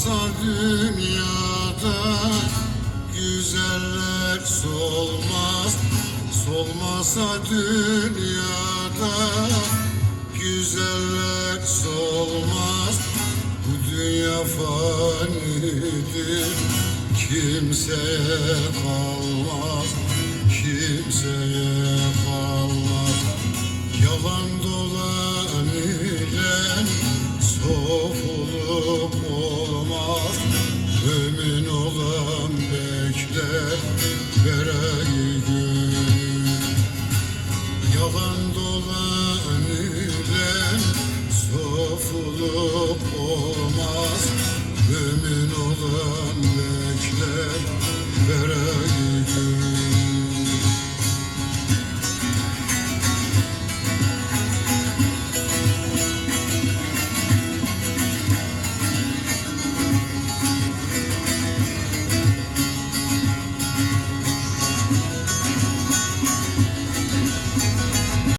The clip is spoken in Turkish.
olsa dünyada Güzeller solmaz. Solmasa dünyada Güzeller solmaz. Bu dünya fanidir Kimseye kalmaz. Kimseye kalmaz. Yalan bekler vereydin Yalan dolan ile sofulup o